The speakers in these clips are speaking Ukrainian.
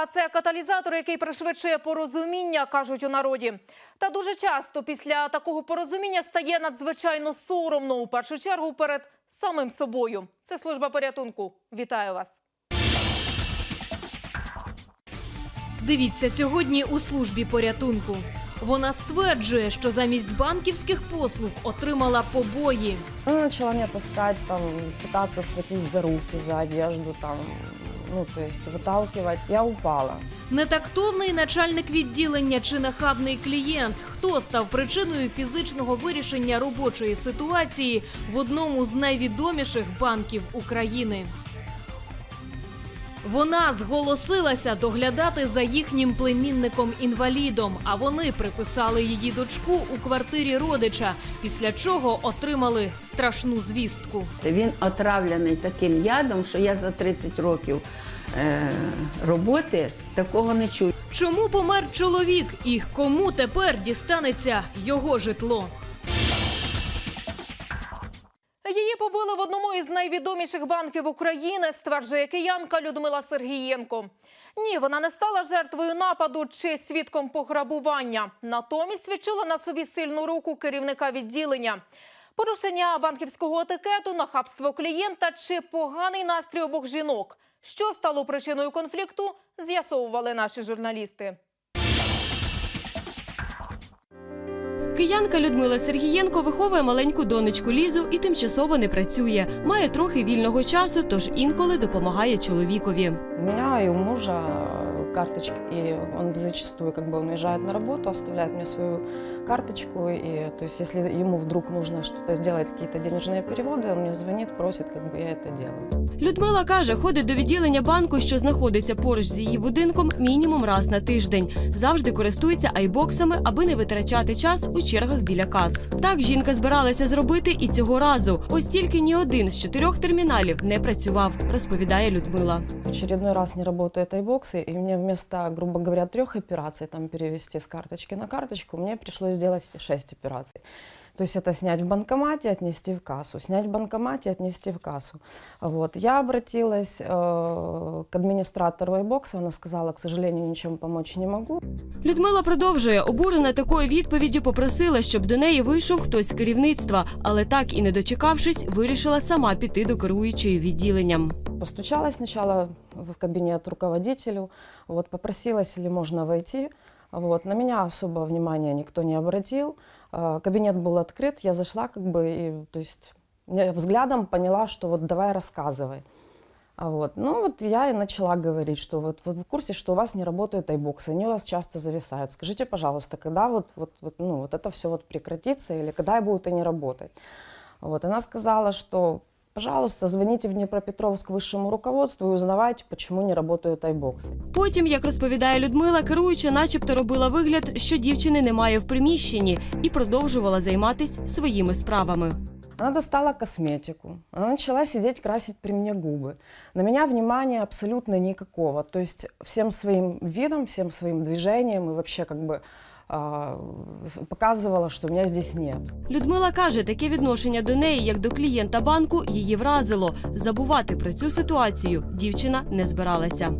Бійка це каталізатор, який пришвидшує порозуміння, кажуть у народі. Та дуже часто після такого порозуміння стає надзвичайно соромно у першу чергу перед самим собою. Це служба порятунку. Вітаю вас. Дивіться сьогодні у службі порятунку. Вона стверджує, що замість банківських послуг отримала побої. Она начала меня таскать, там, пытаться схватить за руки, за одежду, там, ну, то есть выталкивать. Я упала. Нетактовний начальник відділення чи нахабний клієнт. Хто став причиною фізичного вирішення робочої ситуації в одному з найвідоміших банків України? Вона зголосилася доглядати за їхнім племінником-інвалідом, а вони приписали її дочку у квартирі родича, після чого отримали страшну звістку. Він отравлений таким ядом, що я за 30 років е, роботи такого не чую. Чому помер чоловік і кому тепер дістанеться його житло? Її побили в одному із найвідоміших банків України, стверджує киянка Людмила Сергієнко. Ні, вона не стала жертвою нападу чи свідком пограбування. Натомість відчула на собі сильну руку керівника відділення. Порушення банківського етикету, нахабство клієнта чи поганий настрій обох жінок. Що стало причиною конфлікту, з'ясовували наші журналісти. Киянка Людмила Сергієнко виховує маленьку донечку Лізу і тимчасово не працює. Має трохи вільного часу, тож інколи допомагає чоловікові. У меня и у мужа карточки, и он зачастую, как бы, он уезжает на работу, оставляет мне свою карточку, и, то есть, если ему вдруг нужно что-то сделать, какие-то денежные переводы, он мне звонит, просит, как бы, я это делаю. Людмила каже, ходить до відділення банку, що знаходиться поруч з її будинком, мінімум раз на тиждень. Завжди користується айбоксами, аби не витрачати час у чергах біля кас. Так жінка збиралася зробити і цього разу. Ось тільки ні один з чотирьох терміналів не працював, розповідає Людмила. В очередной раз не работают айбоксы, и мне вместо, грубо говоря, трех операций, там, перевести с карточки на карточку, мне пришлось сделать шесть операций. То есть это снять в банкомате, отнести в кассу, снять в банкомате, отнести в кассу. Вот. Я обратилась э, к администратору айбокса, она сказала, к сожалению, ничем помочь не могу. Людмила продовжує обурена такою відповіддю, попросила, щоб до неї вийшов хтось з керівництва, але так і не дочекавшись, вирішила сама піти до керуючої відділенням. Постучалась сначала в кабинет руководителю, вот, попросилась, ли можно войти. Вот. На меня особо внимания никто не обратил. Э, Кабинет был открыт, я зашла как бы, и, то есть, взглядом поняла, что вот давай рассказывай. А Вот. Ну вот я и начала говорить, что вот вы в курсе, что у вас не работают айбоксы, они у вас часто зависают. Скажите, пожалуйста, когда вот, вот, вот, ну, вот это все вот прекратится или когда будут они работать? Вот. Она сказала, что пожалуйста, звоните в Днепропетровск высшему руководству и узнавайте, почему не работают айбоксы. Потім, як розповідає Людмила, керуюча, начебто робила вигляд, що дівчини немає в приміщенні, і продовжувала займатися своїми справами. Она достала косметику, она начала сидеть красить при мне губы. На меня внимания абсолютно никакого. То есть всем своим видом, всем своим движением и вообще как бы а, що мене здесь нет. Людмила каже, таке відношення до неї, як до клієнта банку, її вразило. Забувати про цю ситуацію дівчина не збиралася.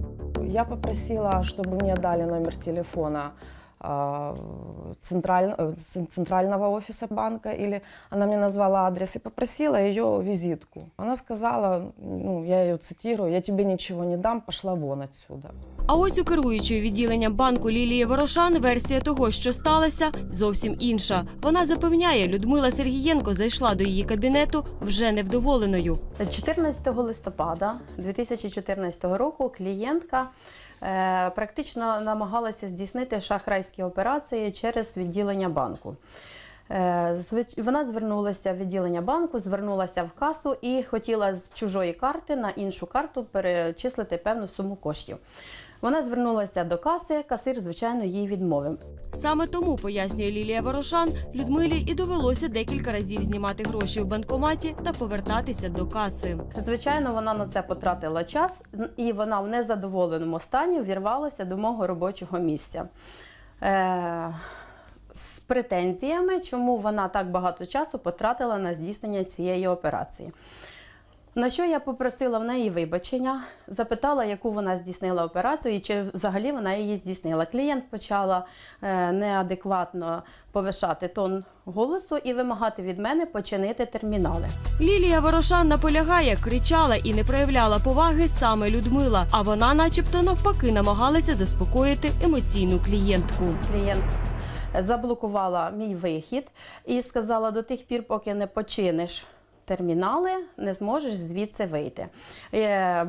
Я попросила, щоб мені дали номер телефона централь- э, центрального офиса банка, или она мне назвала адрес и попросила ее визитку. Она сказала, ну, я ее цитирую, я тебе ничего не дам, пошла вон отсюда. А ось у керуючої відділенням банку Лілії Ворошан версія того, що сталося, зовсім інша. Вона запевняє, Людмила Сергієнко зайшла до її кабінету вже невдоволеною. 14 листопада 2014 року клієнтка практично намагалася здійснити шахрайські операції через відділення банку. Е, Вона звернулася в відділення банку, звернулася в касу і хотіла з чужої карти на іншу карту перечислити певну суму коштів. Вона звернулася до каси, касир, звичайно, їй відмовив. Саме тому, пояснює Лілія Ворошан, Людмилі і довелося декілька разів знімати гроші в банкоматі та повертатися до каси. Звичайно, вона на це потратила час, і вона в незадоволеному стані вірвалася до мого робочого місця. Е- з претензіями, чому вона так багато часу потратила на здійснення цієї операції. На що я попросила в неї вибачення, запитала, яку вона здійснила операцію і чи взагалі вона її здійснила. Клієнт почала е, неадекватно повишати тон голосу і вимагати від мене починити термінали. Лілія Ворошан наполягає, кричала і не проявляла поваги саме Людмила. А вона, начебто, навпаки, намагалася заспокоїти емоційну клієнтку. Клієнт заблокувала мій вихід і сказала: до тих пір, поки не починиш термінали, не зможеш звідси вийти. Е,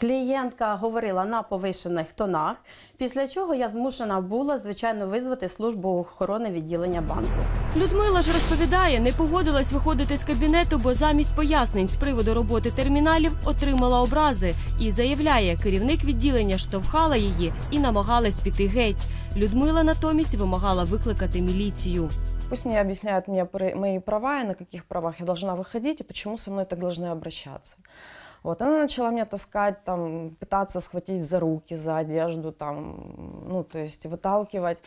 Клієнтка говорила на повишених тонах, після чого я змушена була, звичайно, визвати службу охорони відділення банку. Людмила ж розповідає, не погодилась виходити з кабінету, бо замість пояснень з приводу роботи терміналів отримала образи і заявляє, керівник відділення штовхала її і намагалась піти геть. Людмила натомість вимагала викликати міліцію. Пусть мне объясняют мне пр- мои права и на каких правах я должна выходить, и почему со мной так должны обращаться. Вот, она начала меня таскать, там, пытаться схватить за руки, за одежду, там, ну, то есть выталкивать.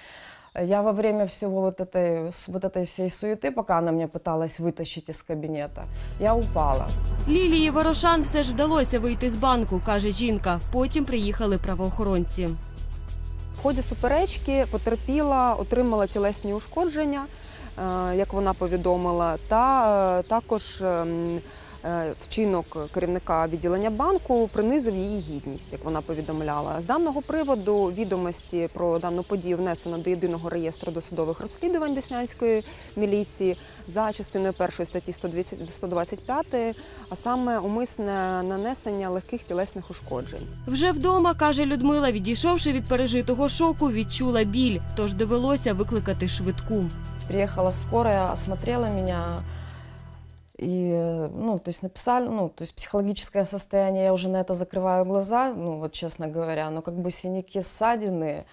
Я во время всего вот этой, с- вот этой всей суеты, пока она меня пыталась вытащить из кабинета, я упала. Лілії Ворошан все ж вдалося вийти з банку, каже жінка. Потім приїхали правоохоронці. В ході суперечки потерпіла, отримала тілесні ушкодження, е, як вона повідомила, та е, також ем, е, вчинок керівника відділення банку принизив її гідність, як вона повідомляла. З даного приводу відомості про дану подію внесено до єдиного реєстру досудових розслідувань Деснянської міліції за частиною першої статті 120 125, а саме умисне нанесення легких тілесних ушкоджень. Вже вдома, каже Людмила, відійшовши від пережитого шоку, відчула біль, тож довелося викликати швидку. Приехала скорая, осмотрела меня, и, э, ну, то есть написали, ну, то есть психологическое состояние, я уже на это закрываю глаза, ну, вот честно говоря, но как бы синяки, ссадины,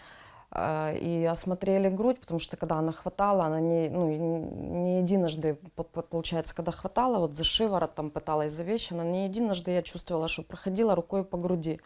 э, и осмотрели грудь, потому что когда она хватала, она не, ну, и не единожды, по- по- получается, когда хватала, вот за шиворот там пыталась за вещи, она не единожды я чувствовала, что проходила рукой по груди.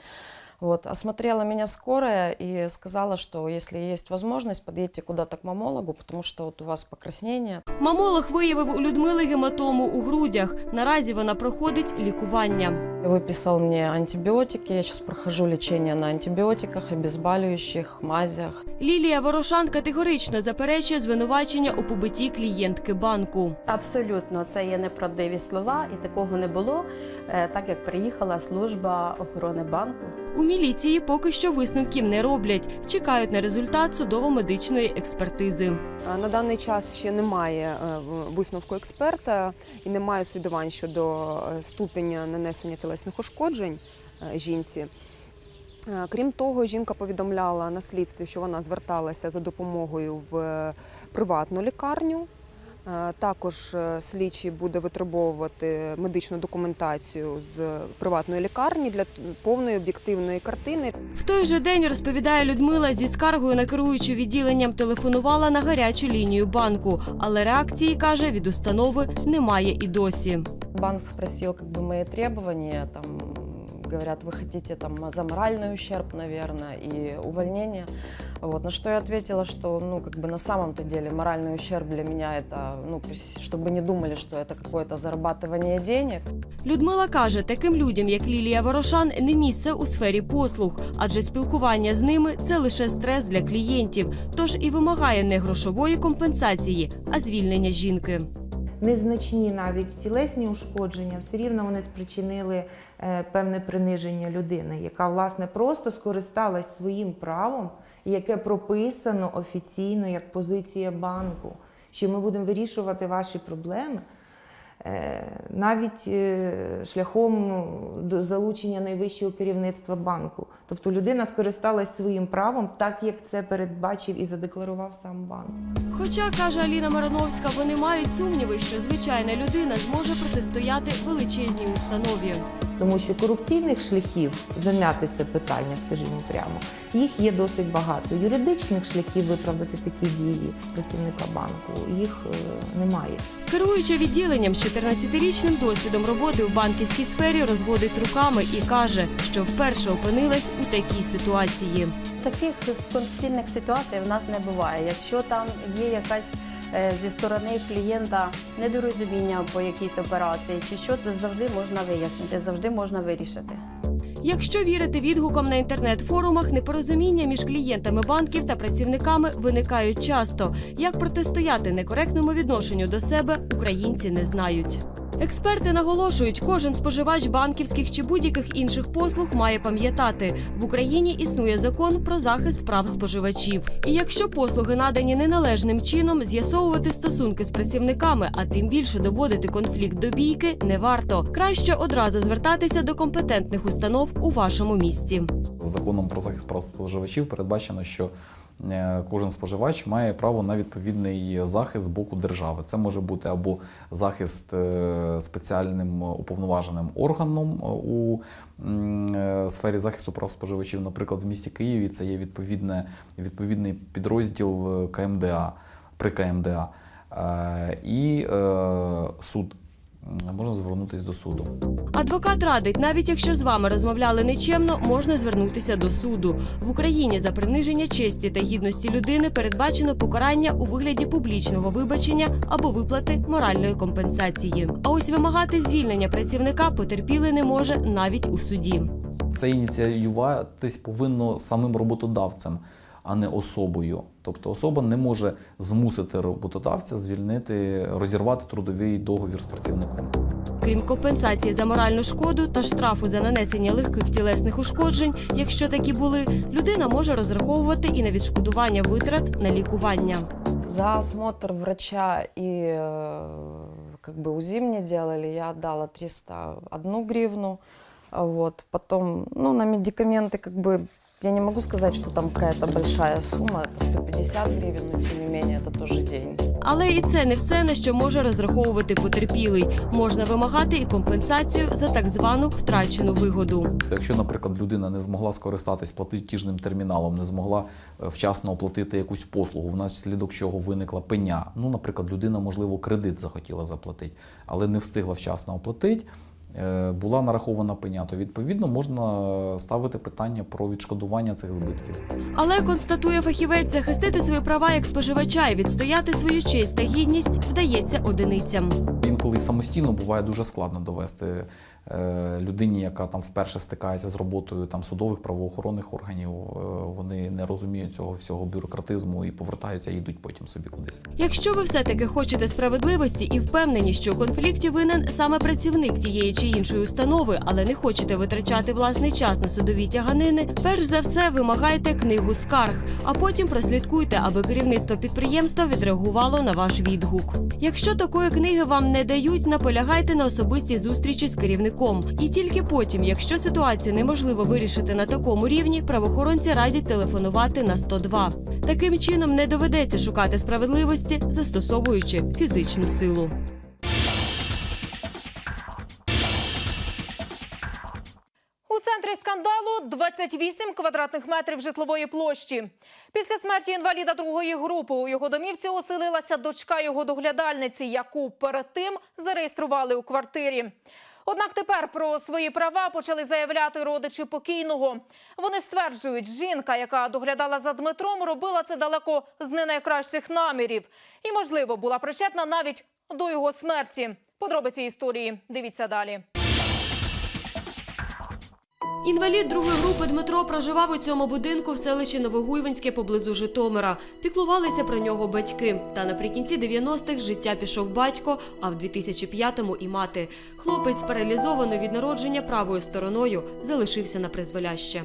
Вот, осмотрела меня скорая и сказала, что если есть возможность, подъедьте куда-то к мамологу, потому что вот у вас покраснение. Мамолог виявив у Людмили гематому у грудях. Наразі вона проходить лікування. Выписал мне антибиотики, я сейчас прохожу лечение на антибиотиках, обезболивающих, мазях. Лілія Ворошан категорично заперечує звинувачення у побитті клієнтки банку. Абсолютно, це є неправдиві слова, і такого не було, е, так як приїхала служба охорони банку. У міліції поки що висновків не роблять. Чекають на результат судово-медичної експертизи. Е, На даний час ще немає е, висновку експерта і немає свідувань щодо е, ступеня нанесення тілесних ушкоджень жінці. Крім того, жінка повідомляла на слідстві, що вона зверталася за допомогою в приватну лікарню. Е, Також е, слідчий буде витребовувати медичну документацію з приватної лікарні для повної об'єктивної картини. В той же день розповідає Людмила зі скаргою на керуючу відділенням телефонувала на гарячу лінію банку, але реакції каже від установи немає і досі. Банк спросил как бы мои требования, там, говорят, вы хотите там за моральный ущерб, наверное, и увольнение. Вот. На что я ответила, что, ну, как бы на самом-то деле моральный ущерб для меня это, ну, пусть- чтобы не думали, что это какое-то зарабатывание денег. Людмила каже, таким людям, як Лілія Ворошан, не місце у сфері послуг, адже спілкування з ними це лише стрес для клієнтів, тож і вимагає не грошової компенсації, а звільнення жінки. незначні навіть тілесні ушкодження, все рівно вони спричинили е, певне приниження людини, яка власне просто скористалась своїм правом, яке прописано офіційно як позиція банку, що ми будемо вирішувати ваші проблеми. Е, Навіть е, шляхом до залучення найвищого керівництва банку. Тобто людина скористалась своїм правом, так як це передбачив і задекларував сам банк. Хоча, каже Аліна Марановська, вони мають сумніви, що звичайна людина зможе протистояти величезній установі. Тому що корупційних шляхів зам'яти це питання, скажімо прямо, їх є досить багато. Юридичних шляхів виправдати такі дії працівника банку їх е, немає. Керуюча відділенням з 14-річним досвідом роботи в банківській сфері розводить руками і каже, що вперше опинилась у такій ситуації. Таких конфліктних ситуацій в нас не буває. Якщо там є якась зі сторони клієнта недорозуміння по якійсь операції, чи що це завжди можна вияснити, завжди можна вирішити. Якщо вірити відгукам на інтернет-форумах, непорозуміння між клієнтами банків та працівниками виникають часто. Як протистояти некоректному відношенню до себе, українці не знають. Експерти наголошують, кожен споживач банківських чи будь-яких інших послуг має пам'ятати, в Україні існує закон про захист прав споживачів. І якщо послуги надані неналежним чином, з'ясовувати стосунки з працівниками, а тим більше доводити конфлікт до бійки, не варто. Краще одразу звертатися до компетентних установ у вашому місті. Законом про захист прав споживачів передбачено, що кожен споживач має право на відповідний захист з боку держави. Це може бути або захист е, спеціальним уповноваженим органом е, у е, сфері захисту прав споживачів. Наприклад, в місті Києві це є відповідне, відповідний підрозділ е, КМДА при КМДА Е, і е, суд. Можна звернутися до суду. Адвокат радить, навіть якщо з вами розмовляли нечемно, можна звернутися до суду. В Україні за приниження честі та гідності людини передбачено покарання у вигляді публічного вибачення або виплати моральної компенсації. А ось вимагати звільнення працівника потерпілий не може навіть у суді. Це ініціюватись повинно самим роботодавцем, а не особою. Тобто особа не може змусити роботодавця звільнити, розірвати трудовий договір з працівником. Крім компенсації за моральну шкоду та штрафу за нанесення легких тілесних ушкоджень, якщо такі були, людина може розраховувати і на відшкодування витрат на лікування. За осмотр врача и э, как бы УЗИ мне делали, я отдала 301 гривну. А Вот. Потом, ну, на медикаменты как бы я не могу сказать, что там какая-то большая сумма, это 150 гривен, но тем не менее это тоже деньги. Але і це не все, на що може розраховувати потерпілий. Можна вимагати і компенсацію за так звану втрачену вигоду. Якщо, наприклад, людина не змогла скористатись платіжним терміналом, не змогла е, вчасно оплатити якусь послугу, внаслідок чого виникла пеня. Ну, наприклад, людина, можливо, кредит захотіла заплатити, але не встигла вчасно оплатити. Е, Була нарахована пеня, то відповідно можна ставити питання про відшкодування цих збитків. Але констатує фахівець, захистити свої права як споживача і відстояти свою честь та гідність вдається одиницям. Інколи самостійно буває дуже складно довести людині, яка там вперше стикається з роботою там судових правоохоронних органів. е, Вони не розуміють цього всього бюрократизму і повертаються і йдуть потім собі кудись. Якщо ви все-таки хочете справедливості і впевнені, що у конфлікті винен саме працівник тієї чи іншої установи, але не хочете витрачати власний час на судові тяганини, перш за все вимагайте книгу скарг, а потім прослідкуйте, аби керівництво підприємства відреагувало на ваш відгук. Якщо такої книги вам не дають, наполягайте на особистій зустрічі з керівником. І тільки потім, якщо ситуацію неможливо вирішити на такому рівні, правоохоронці радять телефонувати на 102. Таким чином не доведеться шукати справедливості, застосовуючи фізичну силу. Центрі скандалу 28 квадратних метрів житлової площі. Після смерті інваліда другої групи у його домівці оселилася дочка його доглядальниці, яку перед тим зареєстрували у квартирі. Однак тепер про свої права почали заявляти родичі покійного. Вони стверджують, жінка, яка доглядала за Дмитром, робила це далеко з не найкращих намірів. І, можливо, була причетна навіть до його смерті. Подробиці історії дивіться далі. Інвалід другої групи Дмитро проживав у цьому будинку в селищі Новогуйвинське поблизу Житомира. Піклувалися про нього батьки. Та наприкінці 90-х життя пішов батько, а в 2005-му і мати. Хлопець, паралізований від народження правою стороною, залишився на призволяще.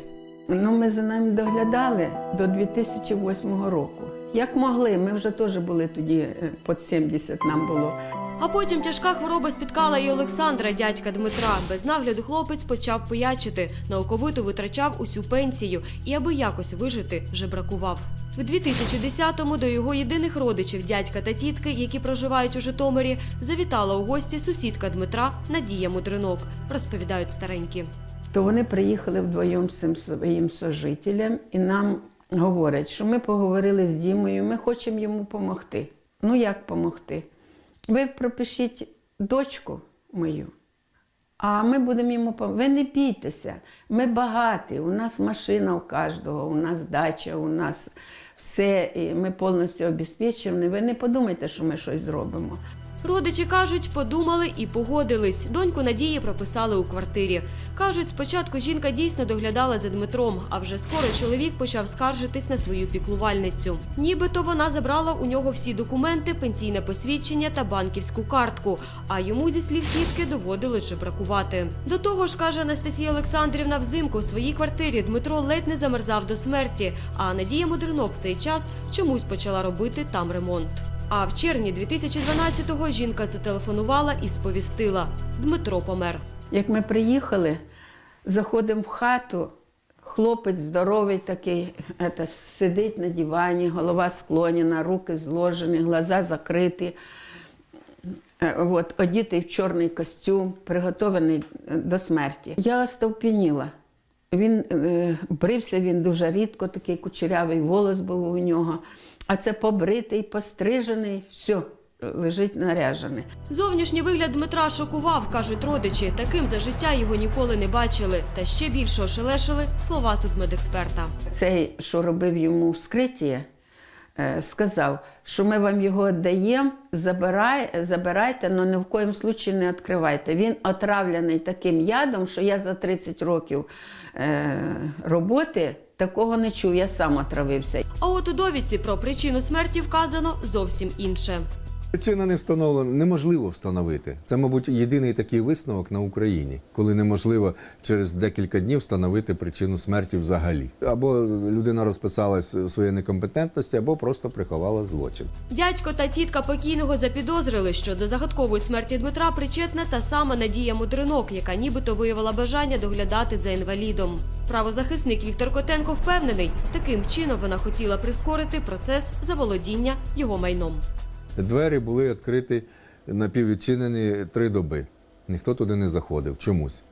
Ну, ми за ним доглядали до 2008 року. Як могли, ми вже теж були тоді е, під 70 нам було. А потім тяжка хвороба спіткала і Олександра, дядька Дмитра. Без нагляду хлопець почав пиячити, науковито витрачав усю пенсію і, аби якось вижити, жебракував. В 2010-му до його єдиних родичів, дядька та тітки, які проживають у Житомирі, завітала у гості сусідка Дмитра Надія Мудринок, розповідають старенькі. То вони приїхали вдвоєм з цим своїм сожителем і нам говорять, що ми поговорили з Дімою, ми хочемо йому допомогти. Ну як допомогти? Ви пропишіть дочку мою, А ми будемо йому Ви не бійтеся, ми багаті, у нас машина у кожного, у нас дача, у нас все, і ми повністю обезпечені. Ви не подумайте, що ми щось зробимо. Родичі кажуть, подумали і погодились. Доньку Надії прописали у квартирі. Кажуть, спочатку жінка дійсно доглядала за Дмитром, а вже скоро чоловік почав скаржитись на свою піклувальницю. Нібито вона забрала у нього всі документи, пенсійне посвідчення та банківську картку. А йому зі слів тітки доводилось жебракувати. До того ж, каже Анастасія Олександрівна, взимку в своїй квартирі Дмитро ледь не замерзав до смерті. А Надія Мудринок в цей час чомусь почала робити там ремонт. А в червні 2012-го жінка зателефонувала і сповістила – Дмитро помер. Як ми приїхали, заходимо в хату, хлопець здоровий такий, ета, сидить на дивані, голова склонена, руки зложені, глаза закриті. Е, От, одітий в чорний костюм, приготований е, до смерті. Я остовпініла. Він е, брився він дуже рідко, такий кучерявий волос був у нього. А це побритий, пострижений, все, лежить наряжений. Зовнішній вигляд Дмитра шокував, кажуть родичі. Таким за життя його ніколи не бачили. Та ще більше ошелешили слова судмедексперта. Цей, що робив йому вскриття, сказав, що ми вам його даємо, забирай, забирайте, але ні в коїм случаї не відкривайте. Він отравлений таким ядом, що я за 30 років е, роботи такого не чув, я сам отравився. А от у довідці про причину смерті вказано зовсім інше. Причина не встановлена, неможливо встановити. Це, мабуть, єдиний такий висновок на Україні, коли неможливо через декілька днів встановити причину смерті взагалі. Або людина розписалась у своїй некомпетентності, або просто приховала злочин. Дядько та тітка покійного запідозрили, що до загадкової смерті Дмитра причетна та сама Надія Мудринок, яка нібито виявила бажання доглядати за інвалідом. Правозахисник Віктор Котенко впевнений, таким чином вона хотіла прискорити процес заволодіння його майном. Двері були відкриті напіввідчинені три доби. Ніхто туди не заходив чомусь.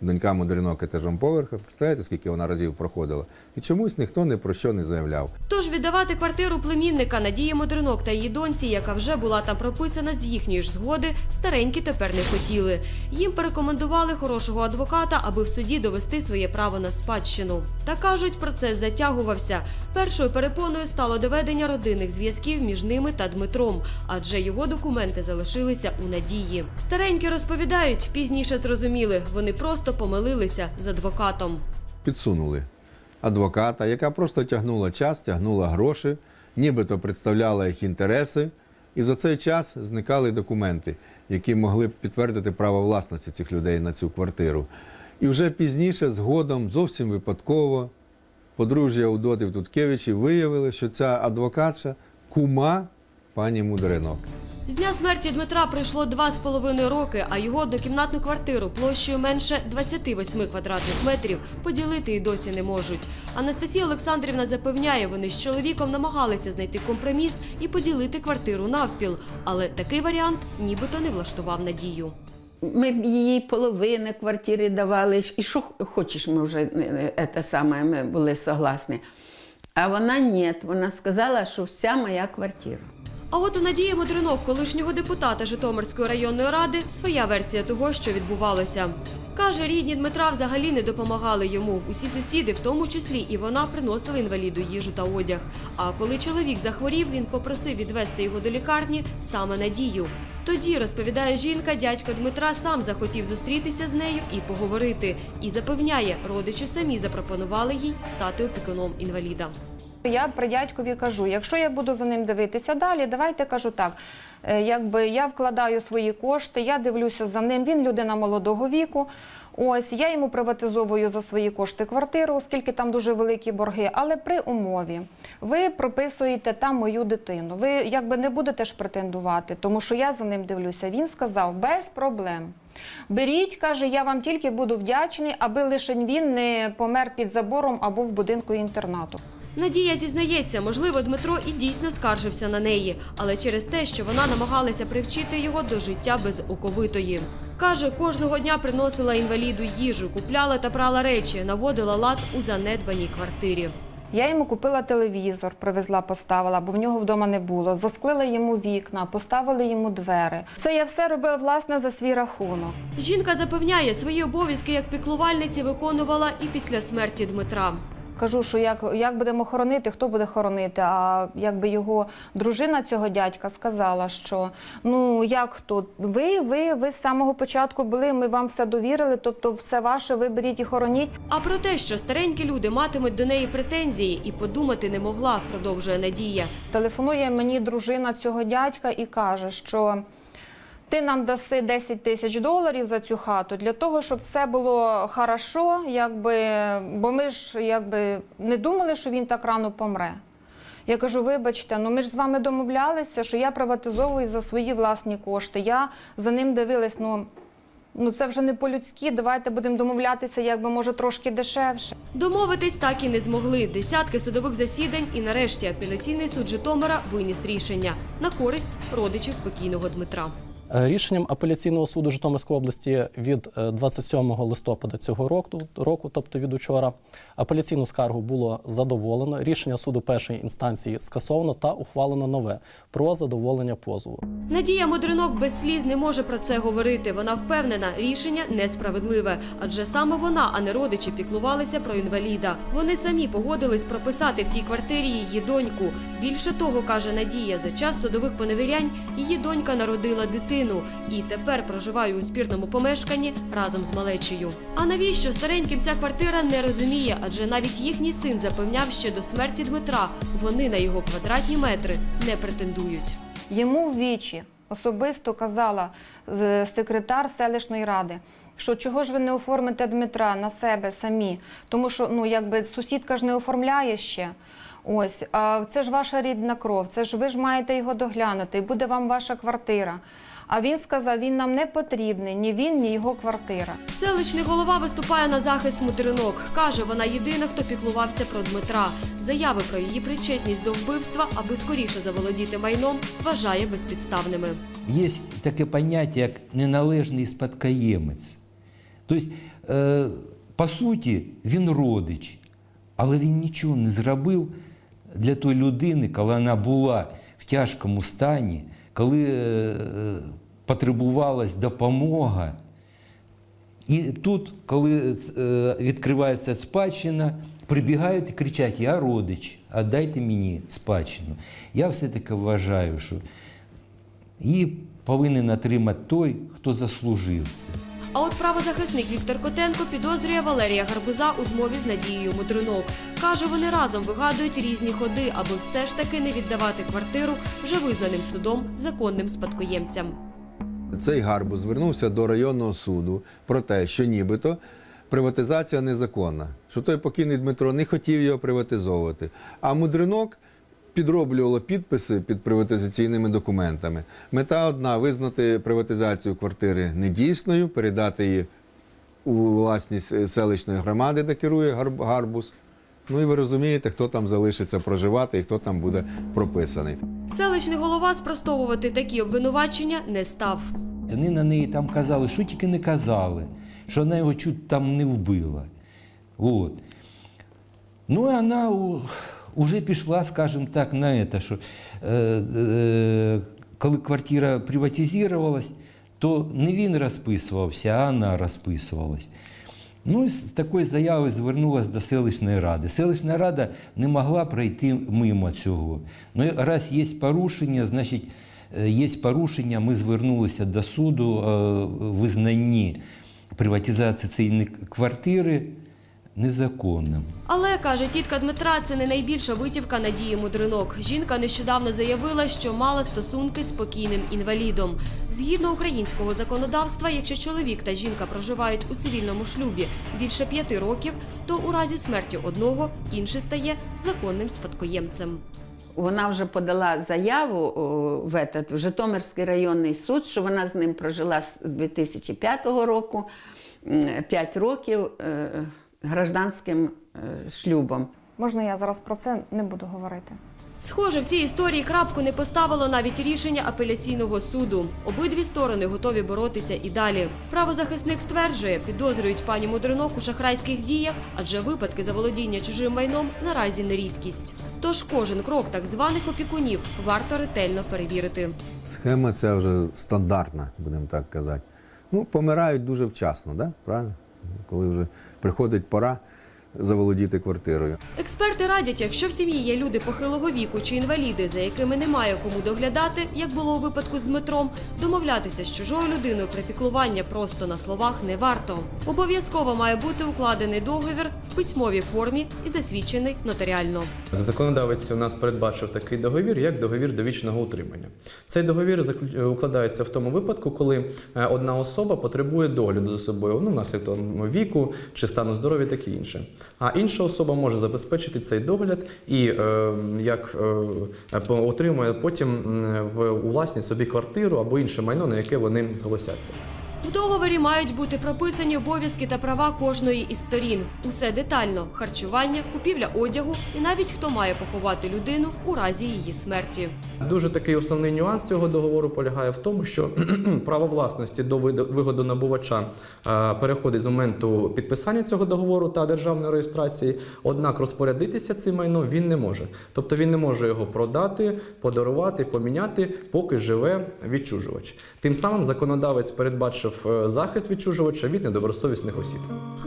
Донька Мудринок етажом поверха, представляєте, скільки вона разів проходила? І чомусь ніхто ні про що не заявляв. Тож віддавати квартиру племінника Надії Мудринок та її доньці, яка вже була там прописана з їхньої ж згоди, старенькі тепер не хотіли. Їм порекомендували хорошого адвоката, аби в суді довести своє право на спадщину. Та кажуть, процес затягувався. Першою перепоною стало доведення родинних зв'язків між ними та Дмитром, адже його документи залишилися у Надії. Старенькі розповідають, пізніше зрозуміли, вони просто помилилися з адвокатом. підсунули адвоката, яка просто тягнула час, тягнула гроші, нібито представляла їх інтереси, і за цей час зникали документи, які могли б підтвердити право власності цих людей на цю квартиру. І вже пізніше, згодом, зовсім випадково, подружжя Удотів Туткевичів виявили, що ця адвокатша кума пані Мудринок. З дня смерті Дмитра пройшло два з половиною роки, а його однокімнатну квартиру площею менше 28 квадратних метрів поділити і досі не можуть. Анастасія Олександрівна запевняє, вони з чоловіком намагалися знайти компроміс і поділити квартиру навпіл, але такий варіант нібито не влаштував надію. Ми б їй половини квартири давали, і що хочеш, ми вже е, е, те саме, ми були согласні. А вона ні, вона сказала, що вся моя квартира. А от у Надії Мудринок, колишнього депутата Житомирської районної ради, своя версія того, що відбувалося. Каже, рідні Дмитра взагалі не допомагали йому. Усі сусіди, в тому числі і вона, приносили інваліду їжу та одяг. А коли чоловік захворів, він попросив відвести його до лікарні саме Надію. Тоді, розповідає жінка, дядько Дмитра сам захотів зустрітися з нею і поговорити. І запевняє, родичі самі запропонували їй стати опікуном інваліда. Я при дядькові кажу, якщо я буду за ним дивитися далі, давайте кажу так. е, Якби я вкладаю свої кошти, я дивлюся за ним. Він людина молодого віку. Ось я йому приватизовую за свої кошти квартиру, оскільки там дуже великі борги. Але при умові ви прописуєте там мою дитину. Ви якби не будете ж претендувати, тому що я за ним дивлюся. Він сказав без проблем. Беріть, каже, я вам тільки буду вдячний, аби лише він не помер під забором або в будинку інтернату. Надія зізнається, можливо, Дмитро і дійсно скаржився на неї, але через те, що вона намагалася привчити його до життя без оковитої. Каже, кожного дня приносила інваліду їжу, купляла та прала речі, наводила лад у занедбаній квартирі. Я йому купила телевізор, привезла, поставила, бо в нього вдома не було. Засклила йому вікна, поставили йому двері. Це я все робила власне за свій рахунок. Жінка запевняє, свої обов'язки як піклувальниці виконувала і після смерті Дмитра. Кажу, що як, як будемо хоронити, хто буде хоронити. А якби його дружина цього дядька сказала, що ну як хто, ви, ви, ви з самого початку були, ми вам все довірили, тобто все ваше, ви беріть і хороніть. А про те, що старенькі люди матимуть до неї претензії, і подумати не могла, продовжує Надія. Телефонує мені дружина цього дядька і каже, що ти нам даси 10 тисяч доларів за цю хату для того, щоб все було хорошо, якби, бо ми ж якби не думали, що він так рано помре. Я кажу, вибачте, ну ми ж з вами домовлялися, що я приватизовую за свої власні кошти. Я за ним дивилась, ну, ну це вже не по-людськи, давайте будемо домовлятися, якби може трошки дешевше. Домовитись так і не змогли. Десятки судових засідань, і нарешті апеляційний суд Житомира виніс рішення на користь родичів покійного Дмитра. Е, Рішенням апеляційного суду Житомирської області від е, 27 листопада цього року, року, тобто від учора, апеляційну скаргу було задоволено. Рішення суду першої інстанції скасовано та ухвалено нове про задоволення позову. Надія Мудринок без сліз не може про це говорити. Вона впевнена, рішення несправедливе, адже саме вона, а не родичі, піклувалися про інваліда. Вони самі погодились прописати в тій квартирі її доньку. Більше того, каже Надія, за час судових поневірянь її донька народила дитину і тепер проживає у спірному помешканні разом з малечею. А навіщо стареньким ця квартира не розуміє? Адже навіть їхній син запевняв ще до смерті Дмитра. Вони на його квадратні метри не претендують. Йому в вічі особисто казала е, секретар селищної ради, що чого ж ви не оформите Дмитра на себе самі, тому що ну якби сусідка ж не оформляє ще. Ось, а це ж ваша рідна кров, це ж ви ж маєте його доглянути, і буде вам ваша квартира. А він сказав, він нам не потрібний, ні він, ні його квартира. Селищний голова виступає на захист Мудринок. Каже, вона єдина, хто піклувався про Дмитра. Заяви про її причетність до вбивства, аби скоріше заволодіти майном, вважає безпідставними. Є таке поняття, як неналежний спадкоємець. Тобто, е, по суті, він родич, але він нічого не зробив для тої людини, коли вона була в тяжкому стані, коли е, потребувалась допомога. І тут, коли е, відкривається спадщина, прибігають і кричать: Я родич, а дайте мені спадщину. Я все-таки вважаю, що її повинен отримати той, хто заслужив це. А от правозахисник Віктор Котенко підозрює Валерія Гарбуза у змові з Надією Мудринок. Каже, вони разом вигадують різні ходи, аби все ж таки не віддавати квартиру вже визнаним судом законним спадкоємцям. Цей гарбуз звернувся до районного суду про те, що нібито приватизація незаконна, що той покійний Дмитро не хотів його приватизовувати. А мудринок підроблювало підписи під приватизаційними документами. Мета одна визнати приватизацію квартири недійсною, передати її у власність е, селищної громади, де керує гарб- гарбуз. Ну і ви розумієте, хто там залишиться проживати і хто там буде прописаний. Селищний голова спростовувати такі обвинувачення не став. Вони на неї там казали, що тільки не казали, що вона його чуть там не вбила. От. Ну і вона уже пішла, скажімо так, на це, що е, е, коли квартира приватизувалась, то не він розписувався, а вона розписувалась. Ну, з такою заявою звернулася до селищної ради. Селищна рада не могла пройти мимо цього. Ну, раз є порушення, значить, є порушення, ми звернулися до суду в визнанні приватизації цієї квартири незаконним. Але каже тітка Дмитра, це не найбільша витівка Надії Мудринок. Жінка нещодавно заявила, що мала стосунки з покійним інвалідом. Згідно українського законодавства, якщо чоловік та жінка проживають у цивільному шлюбі більше п'яти років, то у разі смерті одного інший стає законним спадкоємцем. Вона вже подала заяву в, этот, в Житомирський районний суд, що вона з ним прожила з 2005 року 5 років е, гражданським е, шлюбом. Можна я зараз про це не буду говорити. Схоже, в цій історії крапку не поставило навіть рішення апеляційного суду. Обидві сторони готові боротися і далі. Правозахисник стверджує, підозрюють пані Мудринок у шахрайських діях, адже випадки заволодіння чужим майном наразі не рідкість. Тож кожен крок так званих опікунів варто ретельно перевірити. Схема ця вже стандартна, будемо так казати. Ну, помирають дуже вчасно, да? правильно? Коли вже приходить пора заволодіти квартирою. Експерти радять, якщо в сім'ї є люди похилого віку чи інваліди, за якими немає кому доглядати, як було у випадку з Дмитром, домовлятися з чужою людиною про піклування просто на словах не варто. Обов'язково має бути укладений договір в письмовій формі і засвідчений нотаріально. Законодавець у нас передбачив такий договір, як договір довічного утримання. Цей договір е, укладається в тому випадку, коли е, одна особа потребує догляду за собою, ну, внаслідок віку чи стану здоров'я, таке інше. А інша особа може забезпечити цей догляд і е, як е, отримує потім в власність собі квартиру або інше майно, на яке вони зголосяться. В договорі мають бути прописані обов'язки та права кожної із сторін. Усе детально: харчування, купівля одягу і навіть хто має поховати людину у разі її смерті. Дуже такий основний нюанс цього договору полягає в тому, що право власності до вигодонабувача е, переходить з моменту підписання цього договору та державної реєстрації. Однак розпорядитися цим майном він не може. Тобто він не може його продати, подарувати, поміняти, поки живе відчужувач. Тим самим законодавець передбачив е, захист відчужувача від недобросовісних осіб.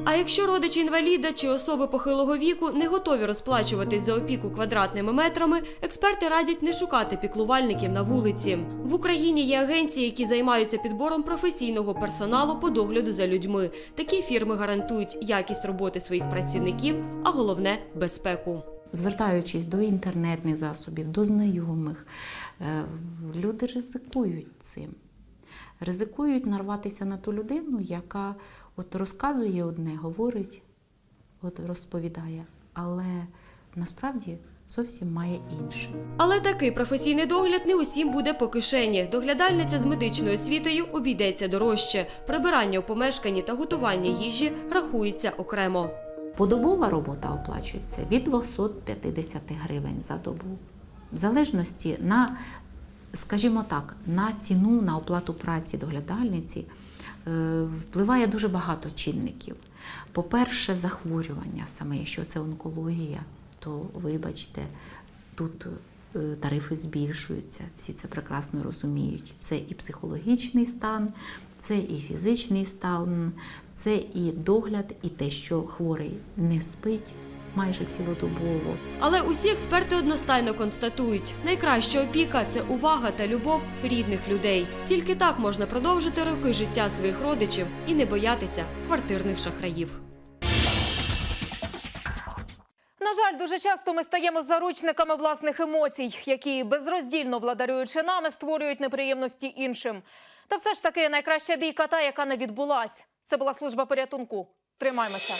А якщо родичі інваліда чи особи похилого віку не готові розплачуватись за опіку квадратними метрами, експерти радять не шукати піклувальників на вулиці. В Україні є агенції, які займаються підбором професійного персоналу по догляду за людьми. Такі фірми гарантують якість роботи своїх працівників, а головне безпеку. Звертаючись до інтернетних засобів, до знайомих, е, люди ризикують цим. Ризикують нарватися на ту людину, яка от розказує одне, говорить, от розповідає, але насправді зовсім має інше. Але такий професійний догляд не усім буде по кишені. Доглядальниця з медичною освітою обійдеться дорожче. Прибирання у помешканні та готування їжі рахується окремо. Подобова робота оплачується від 250 гривень за добу. В залежності на, скажімо так, на ціну на оплату праці доглядальниці е, впливає дуже багато чинників. По-перше, захворювання, саме якщо це онкологія, то вибачте, тут е, тарифи збільшуються, всі це прекрасно розуміють. Це і психологічний стан, це і фізичний стан, це і догляд, і те, що хворий не спить майже цілодобово. Але усі експерти одностайно констатують: найкраща опіка це увага та любов рідних людей. Тільки так можна продовжити роки життя своїх родичів і не боятися квартирних шахраїв. На жаль, дуже часто ми стаємо заручниками власних емоцій, які безроздільно владарюючи нами, створюють неприємності іншим. Та все ж таки найкраща бійка та, яка не відбулась. Це була служба порятунку. Тримаймося.